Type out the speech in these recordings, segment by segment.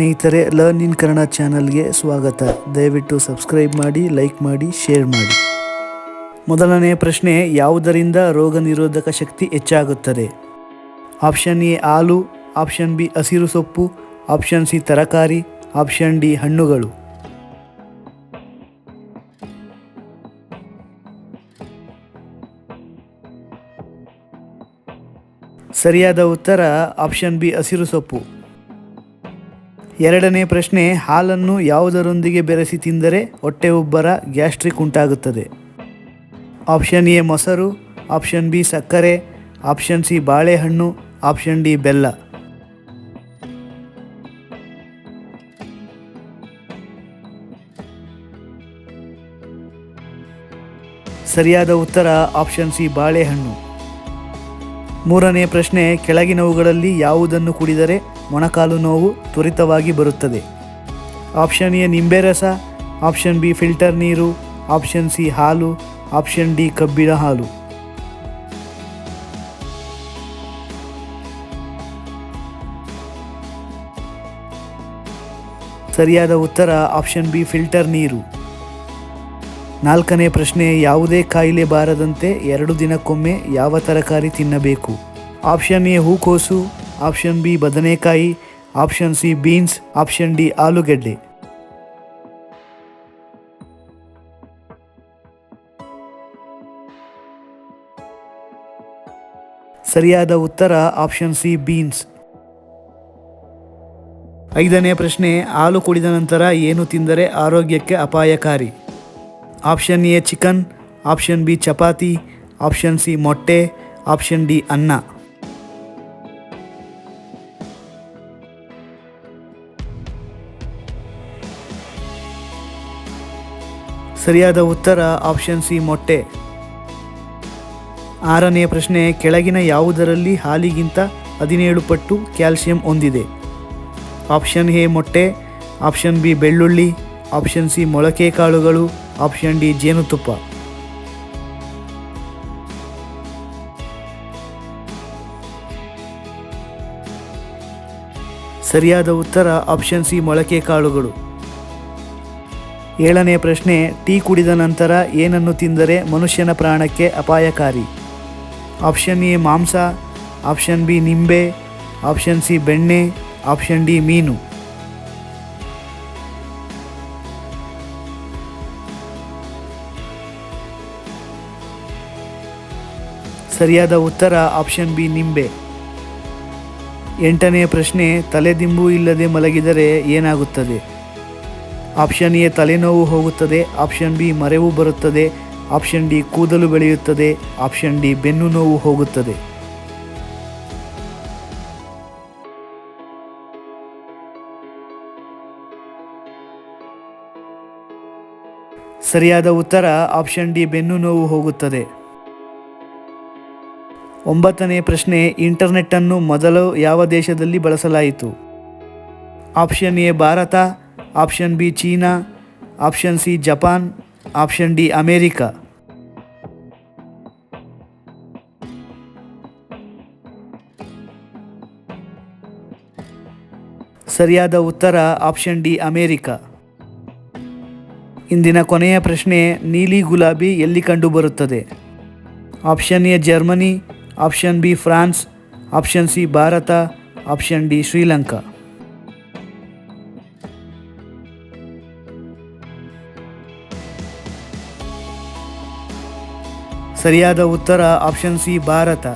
ಸ್ನೇಹಿತರೆ learn in Kannada ಚಾನಲ್ಗೆ ಸ್ವಾಗತ. ದಯವಿಟ್ಟು ಸಬ್ಸ್ಕ್ರೈಬ್ ಮಾಡಿ ಲೈಕ್ ಮಾಡಿ ಶೇರ್ ಮಾಡಿ. ಮೊದಲನೇ ಪ್ರಶ್ನೆ, ಯಾವುದರಿಂದ ರೋಗ ನಿರೋಧಕ ಶಕ್ತಿ ಹೆಚ್ಚಾಗುತ್ತದೆ? ಆಪ್ಷನ್ ಎ ಹಾಲು. ಆಪ್ಷನ್ ಬಿ ಹಸಿರು ಸೊಪ್ಪು. ಆಪ್ಷನ್ ಸಿ ತರಕಾರಿ. ಆಪ್ಷನ್ ಡಿ ಹಣ್ಣುಗಳು. ಸರಿಯಾದ ಉತ್ತರ ಆಪ್ಷನ್ ಬಿ ಹಸಿರು ಸೊಪ್ಪು. ಎರಡನೇ ಪ್ರಶ್ನೆ, ಹಾಲನ್ನು ಯಾವುದರೊಂದಿಗೆ ಬೆರೆಸಿ ತಿಂದರೆ ಹೊಟ್ಟೆ ಉಬ್ಬರ ಗ್ಯಾಸ್ಟ್ರಿಕ್ ಉಂಟಾಗುತ್ತದೆ? ಆಪ್ಷನ್ ಎ, ಮೊಸರು, ಆಪ್ಷನ್ ಬಿ, ಸಕ್ಕರೆ, ಆಪ್ಷನ್ ಸಿ, ಬಾಳೆಹಣ್ಣು, ಆಪ್ಷನ್ ಡಿ, ಬೆಲ್ಲ. ಸರಿಯಾದ ಉತ್ತರ ಆಪ್ಷನ್ ಸಿ, ಬಾಳೆಹಣ್ಣು. ಮೂರನೇ ಪ್ರಶ್ನೆ, ಕೆಳಗಿನವುಗಳಲ್ಲಿ ಯಾವುದನ್ನು ಕುಡಿದರೆ ಮೊಣಕಾಲು ನೋವು ತ್ವರಿತವಾಗಿ ಬರುತ್ತದೆ? ಆಪ್ಷನ್ ಎ, ನಿಂಬೆ ರಸ, ಆಪ್ಷನ್ ಬಿ, ಫಿಲ್ಟರ್ ನೀರು, ಆಪ್ಷನ್ ಸಿ, ಹಾಲು, ಆಪ್ಷನ್ ಡಿ, ಕಬ್ಬಿಣ ಹಾಲು. ಸರಿಯಾದ ಉತ್ತರ ಆಪ್ಷನ್ ಬಿ, ಫಿಲ್ಟರ್ ನೀರು. ನಾಲ್ಕನೇ ಪ್ರಶ್ನೆ, ಯಾವುದೇ ಕಾಯಿಲೆ ಬಾರದಂತೆ ಎರಡು ದಿನಕ್ಕೊಮ್ಮೆ ಯಾವ ತರಕಾರಿ ತಿನ್ನಬೇಕು? ಆಪ್ಷನ್ ಎ, ಹೂಕೋಸು, ಆಪ್ಷನ್ ಬಿ, ಬದನೆಕಾಯಿ, option C, beans, option D, ಆಲೂಗೆಡ್ಡೆ. ಸರಿಯಾದ ಉತ್ತರ, ಆಪ್ಷನ್ ಸಿ, ಬೀನ್ಸ್. ಐದನೇ ಪ್ರಶ್ನೆ, ಹಾಲು ಕುಡಿದ ನಂತರ ಏನು ತಿಂದರೆ ಆರೋಗ್ಯಕ್ಕೆ ಅಪಾಯಕಾರಿ? Option A chicken, option B chapati, option C ಮೊಟ್ಟೆ, ಆಪ್ಷನ್ ಡಿ ಅನ್ನ. ಸರಿಯಾದ ಉತ್ತರ ಆಪ್ಷನ್ ಸಿ ಮೊಟ್ಟೆ. ಆರನೇ ಪ್ರಶ್ನೆ, ಕೆಳಗಿನ ಯಾವುದರಲ್ಲಿ ಹಾಲಿಗಿಂತ ಹದಿನೇಳು ಪಟ್ಟು ಕ್ಯಾಲ್ಸಿಯಂ ಹೊಂದಿದೆ? ಆಪ್ಷನ್ ಎ ಮೊಟ್ಟೆ, ಆಪ್ಷನ್ ಬಿ ಬೆಳ್ಳುಳ್ಳಿ, ಆಪ್ಷನ್ ಸಿ ಮೊಳಕೆ ಕಾಳುಗಳು ಆಪ್ಷನ್ ಡಿ ಜೇನುತುಪ್ಪ. ಸರಿಯಾದ ಉತ್ತರ ಆಪ್ಷನ್ ಸಿ ಮೊಳಕೆ ಕಾಳುಗಳು. ಏಳನೇ ಪ್ರಶ್ನೆ, ಟೀ ಕುಡಿದ ನಂತರ ಏನನ್ನು ತಿಂದರೆ ಮನುಷ್ಯನ ಪ್ರಾಣಕ್ಕೆ ಅಪಾಯಕಾರಿ? ಆಪ್ಷನ್ ಎ ಮಾಂಸ, ಆಪ್ಷನ್ ಬಿ ನಿಂಬೆ, ಆಪ್ಷನ್ ಸಿ ಬೆಣ್ಣೆ, ಆಪ್ಷನ್ ಡಿ ಮೀನು. ಸರಿಯಾದ ಉತ್ತರ ಆಪ್ಷನ್ ಬಿ ನಿಂಬೆ. ಎಂಟನೆಯ ಪ್ರಶ್ನೆ, ತಲೆದಿಂಬು ಇಲ್ಲದೆ ಮಲಗಿದರೆ ಏನಾಗುತ್ತದೆ? ಆಪ್ಷನ್ ಎ, ತಲೆನೋವು ಹೋಗುತ್ತದೆ. ಆಪ್ಷನ್ ಬಿ, ಮರೆವು ಬರುತ್ತದೆ. ಆಪ್ಷನ್ ಡಿ, ಕೂದಲು ಬೆಳೆಯುತ್ತದೆ. ಆಪ್ಷನ್ ಡಿ, ಬೆನ್ನು ನೋವು ಹೋಗುತ್ತದೆ. ಸರಿಯಾದ ಉತ್ತರ ಆಪ್ಷನ್ ಡಿ, ಬೆನ್ನು ನೋವು ಹೋಗುತ್ತದೆ. ಒಂಬತ್ತನೇ ಪ್ರಶ್ನೆ ಇಂಟರ್ನೆಟ್ಟನ್ನು ಮೊದಲು ಯಾವ ದೇಶದಲ್ಲಿ ಬಳಸಲಾಯಿತು? Option A Bharat option B China option C Japan option D America. ಸರಿಯಾದ ಉತ್ತರ ಆಪ್ಷನ್ ಡಿ ಅಮೇರಿಕಾ. ಇಂದಿನ ಕೊನೆಯ ಪ್ರಶ್ನೆ, ನೀಲಿ ಗುಲಾಬಿ ಎಲ್ಲಿ ಕಂಡುಬರುತ್ತದೆ? Option A Germany option B France, option C Bharat, option D Sri Lanka. ಸರಿಯಾದ ಉತ್ತರ ಆಪ್ಷನ್ ಸಿ ಭಾರತ.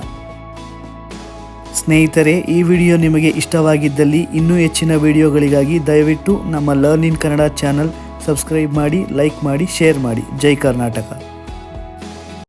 ಸ್ನೇಹಿತರೆ, ಈ ವಿಡಿಯೋ ನಿಮಗೆ ಇಷ್ಟವಾಗಿದ್ದಲ್ಲಿ ಇನ್ನೂ ಹೆಚ್ಚಿನ ವಿಡಿಯೋಗಳಿಗಾಗಿ ದಯವಿಟ್ಟು ನಮ್ಮ learn in Kannada channel subscribe ಮಾಡಿ, ಲೈಕ್ ಮಾಡಿ, ಶೇರ್ ಮಾಡಿ. ಜೈ ಕರ್ನಾಟಕ.